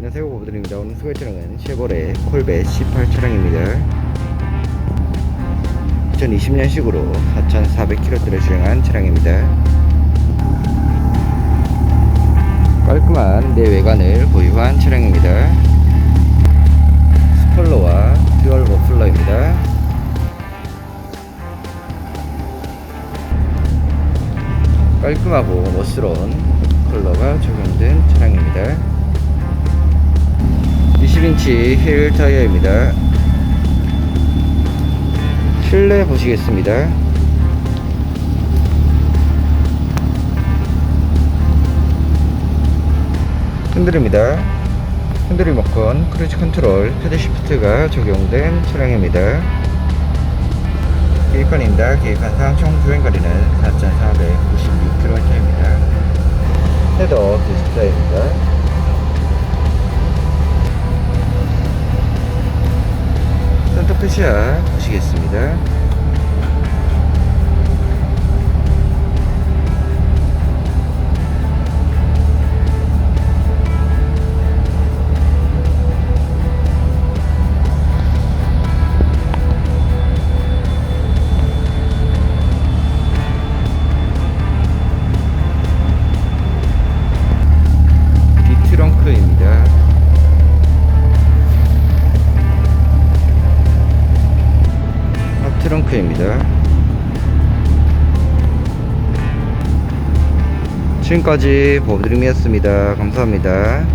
안녕하세요. 보드입니다. 오늘 소개 차량은 쉐보레 콜벳 C8 차량입니다. 2020년식으로 4,400km를 주행한 차량입니다. 깔끔한 내외관을 보유한 차량입니다. 스폴러와 듀얼 머플러입니다. 깔끔하고 멋스러운 컬러가 적용된 차량입니다 20인치 힐 타이어입니다. 실내 보시겠습니다. 흔들입니다. 흔들이 먹건 크루즈 컨트롤 패드 시프트가 적용된 차량입니다. 계획관입니다. 계획관상 총 주행거리는 4,496km입니다. 헤더 디스플레이입니다. 센터페시아 보시겠습니다. 앞트렁크입니다. 지금까지 보드림이었습니다. 감사합니다.